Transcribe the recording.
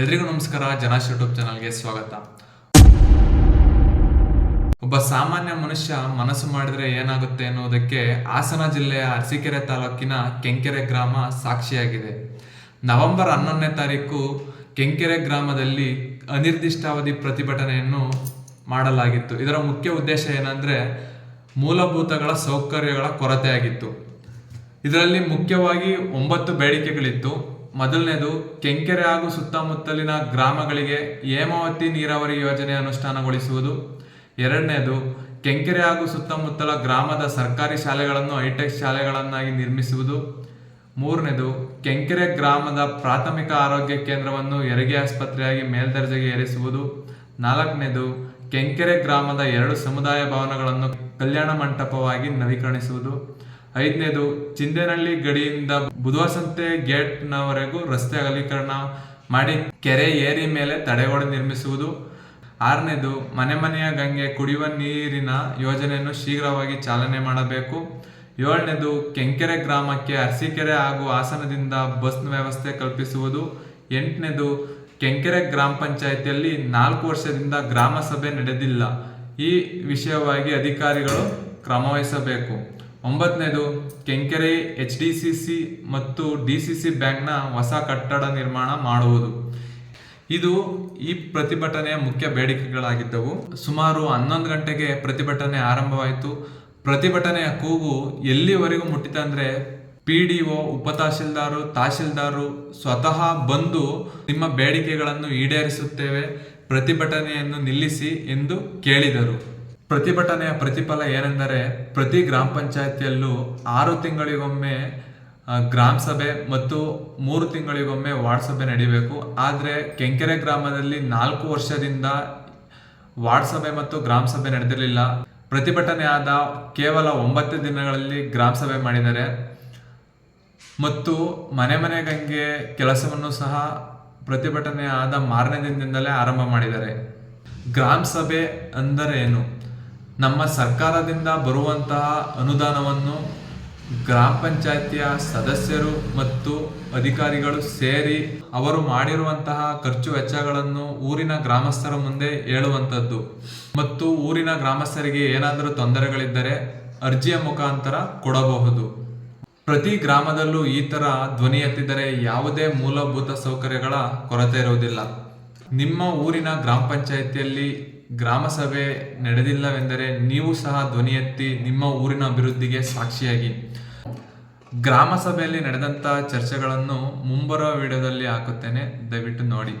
ಎಲ್ರಿಗೂ ನಮಸ್ಕಾರ, ಜನಾಶ್ ಯೂಟ್ಯೂಬ್ ಚಾನಲ್ಗೆ ಸ್ವಾಗತ. ಒಬ್ಬ ಸಾಮಾನ್ಯ ಮನುಷ್ಯ ಮನಸ್ಸು ಮಾಡಿದ್ರೆ ಏನಾಗುತ್ತೆ ಅನ್ನೋದಕ್ಕೆ ಹಾಸನ ಜಿಲ್ಲೆಯ ಅರಸೀಕೆರೆ ತಾಲೂಕಿನ ಕೆಂಕೆರೆ ಗ್ರಾಮ ಸಾಕ್ಷಿಯಾಗಿದೆ. ನವೆಂಬರ್ ಹನ್ನೊಂದನೇ ತಾರೀಕು ಕೆಂಕೆರೆ ಗ್ರಾಮದಲ್ಲಿ ಅನಿರ್ದಿಷ್ಟಾವಧಿ ಪ್ರತಿಭಟನೆಯನ್ನು ಮಾಡಲಾಗಿತ್ತು. ಇದರ ಮುಖ್ಯ ಉದ್ದೇಶ ಏನಂದ್ರೆ ಮೂಲಭೂತಗಳ ಸೌಕರ್ಯಗಳ ಕೊರತೆಯಾಗಿತ್ತು. ಇದರಲ್ಲಿ ಮುಖ್ಯವಾಗಿ ಒಂಬತ್ತು ಬೇಡಿಕೆಗಳಿತ್ತು. ಮೊದಲನೇದು, ಕೆಂಕೆರೆ ಹಾಗೂ ಸುತ್ತಮುತ್ತಲಿನ ಗ್ರಾಮಗಳಿಗೆ ಹೇಮಾವತಿ ನೀರಾವರಿ ಯೋಜನೆ ಅನುಷ್ಠಾನಗೊಳಿಸುವುದು. ಎರಡನೇದು, ಕೆಂಕೆರೆ ಹಾಗೂ ಸುತ್ತಮುತ್ತಲ ಗ್ರಾಮದ ಸರ್ಕಾರಿ ಶಾಲೆಗಳನ್ನು ಹೈಟೆಕ್ ಶಾಲೆಗಳನ್ನಾಗಿ ನಿರ್ಮಿಸುವುದು. ಮೂರನೇದು, ಕೆಂಕೆರೆ ಗ್ರಾಮದ ಪ್ರಾಥಮಿಕ ಆರೋಗ್ಯ ಕೇಂದ್ರವನ್ನು ಹೆರಿಗೆ ಆಸ್ಪತ್ರೆಯಾಗಿ ಮೇಲ್ದರ್ಜೆಗೆ ಏರಿಸುವುದು. ನಾಲ್ಕನೇದು, ಕೆಂಕೆರೆ ಗ್ರಾಮದ ಎರಡು ಸಮುದಾಯ ಭವನಗಳನ್ನು ಕಲ್ಯಾಣ ಮಂಟಪವಾಗಿ ನವೀಕರಣಿಸುವುದು ಐದನೇದು, ಚಿಂದೇನಹಳ್ಳಿ ಗಡಿಯಿಂದ ಬುಧವಾರ ಸಂತೆ ಗೇಟ್ನವರೆಗೂ ರಸ್ತೆ ಅಗಲೀಕರಣ ಮಾಡಿ ಕೆರೆ ಏರಿ ಮೇಲೆ ತಡೆಗೋಡೆ ನಿರ್ಮಿಸುವುದು. ಆರನೇದು, ಮನೆ ಮನೆಯ ಗಂಗೆ ಕುಡಿಯುವ ನೀರಿನ ಯೋಜನೆಯನ್ನು ಶೀಘ್ರವಾಗಿ ಚಾಲನೆ ಮಾಡಬೇಕು. ಏಳನೇದು, ಕೆಂಕೆರೆ ಗ್ರಾಮಕ್ಕೆ ಅರಸೀಕೆರೆ ಹಾಗೂ ಹಾಸನದಿಂದ ಬಸ್ ವ್ಯವಸ್ಥೆ ಕಲ್ಪಿಸುವುದು. ಎಂಟನೇದು, ಕೆಂಕೆರೆ ಗ್ರಾಮ ಪಂಚಾಯಿತಿಯಲ್ಲಿ ನಾಲ್ಕು ವರ್ಷದಿಂದ ಗ್ರಾಮ ಸಭೆ ನಡೆದಿಲ್ಲ. ಈ ವಿಷಯವಾಗಿ ಅಧಿಕಾರಿಗಳು ಕ್ರಮವಹಿಸಬೇಕು. ಒಂಬತ್ತನೇದು, Kenkere H D C C ಮತ್ತು ಡಿ ಸಿ ಸಿ ಬ್ಯಾಂಕ್ನ ಹೊಸ ಕಟ್ಟಡ ನಿರ್ಮಾಣ ಮಾಡುವುದು. ಇದು ಈ ಪ್ರತಿಭಟನೆಯ ಮುಖ್ಯ ಬೇಡಿಕೆಗಳಾಗಿದ್ದವು. ಸುಮಾರು ಹನ್ನೊಂದು ಗಂಟೆಗೆ ಪ್ರತಿಭಟನೆ ಆರಂಭವಾಯಿತು. ಪ್ರತಿಭಟನೆಯ ಕೂಗು ಎಲ್ಲಿವರೆಗೂ ಮುಟ್ಟಿತ ಅಂದರೆ ಪಿ ಡಿ ಒ ಉಪತಹಶೀಲ್ದಾರು ತಹಶೀಲ್ದಾರು ಸ್ವತಃ ಬಂದು ನಿಮ್ಮ ಬೇಡಿಕೆಗಳನ್ನು ಈಡೇರಿಸುತ್ತೇವೆ, ಪ್ರತಿಭಟನೆಯನ್ನು ನಿಲ್ಲಿಸಿ ಎಂದು ಕೇಳಿದರು. ಪ್ರತಿಭಟನೆಯ ಪ್ರತಿಫಲ ಏನೆಂದರೆ ಪ್ರತಿ ಗ್ರಾಮ ಪಂಚಾಯತಿಯಲ್ಲೂ ಆರು ತಿಂಗಳಿಗೊಮ್ಮೆ ಗ್ರಾಮ ಸಭೆ ಮತ್ತು ಮೂರು ತಿಂಗಳಿಗೊಮ್ಮೆ ವಾರ್ಡ್ ಸಭೆ ನಡೀಬೇಕು. ಆದರೆ ಕೆಂಕೆರೆ ಗ್ರಾಮದಲ್ಲಿ ನಾಲ್ಕು ವರ್ಷದಿಂದ ವಾರ್ಡ್ ಸಭೆ ಮತ್ತು ಗ್ರಾಮ ಸಭೆ ನಡೆದಿರಲಿಲ್ಲ. ಪ್ರತಿಭಟನೆ ಆದ ಕೇವಲ ಒಂಬತ್ತು ದಿನಗಳಲ್ಲಿ ಗ್ರಾಮ ಸಭೆ ಮಾಡಿದ್ದಾರೆ. ಮತ್ತು ಮನೆ ಮನೆಗಂಗೆ ಕೆಲಸವನ್ನು ಸಹ ಪ್ರತಿಭಟನೆ ಆದ ಮಾರನೇ ದಿನದಿಂದಲೇ ಆರಂಭ ಮಾಡಿದ್ದಾರೆ. ಗ್ರಾಮ ಸಭೆ ಅಂದರೆ ಏನು? ನಮ್ಮ ಸರ್ಕಾರದಿಂದ ಬರುವಂತಹ ಅನುದಾನವನ್ನು ಗ್ರಾಮ ಪಂಚಾಯತಿಯ ಸದಸ್ಯರು ಮತ್ತು ಅಧಿಕಾರಿಗಳು ಸೇರಿ ಅವರು ಮಾಡಿರುವಂತಹ ಖರ್ಚು ವೆಚ್ಚಗಳನ್ನು ಊರಿನ ಗ್ರಾಮಸ್ಥರ ಮುಂದೆ ಹೇಳುವಂಥದ್ದು. ಮತ್ತು ಊರಿನ ಗ್ರಾಮಸ್ಥರಿಗೆ ಏನಾದರೂ ತೊಂದರೆಗಳಿದ್ದರೆ ಅರ್ಜಿಯ ಮುಖಾಂತರ ಕೊಡಬಹುದು. ಪ್ರತಿ ಗ್ರಾಮದಲ್ಲೂ ಈ ಥರ ಧ್ವನಿ ಎತ್ತಿದರೆ ಯಾವುದೇ ಮೂಲಭೂತ ಸೌಕರ್ಯಗಳ ಕೊರತೆ ಇರುವುದಿಲ್ಲ. ನಿಮ್ಮ ಊರಿನ ಗ್ರಾಮ ಪಂಚಾಯಿತಿಯಲ್ಲಿ ಗ್ರಾಮ ಸಭೆ ನಡೆದಿಲ್ಲವೆಂದರೆ ನೀವು ಸಹ ಧ್ವನಿ ಎತ್ತಿ ನಿಮ್ಮ ಊರಿನ ಅಭಿವೃದ್ಧಿಗೆ ಸಾಕ್ಷಿಯಾಗಿ. ಗ್ರಾಮ ಸಭೆಯಲ್ಲಿ ನಡೆದಂತ ಚರ್ಚೆಗಳನ್ನು ಮುಂಬರುವ ವಿಡಿಯೋದಲ್ಲಿ ಹಾಕುತ್ತೇನೆ. ದಯವಿಟ್ಟು ನೋಡಿ.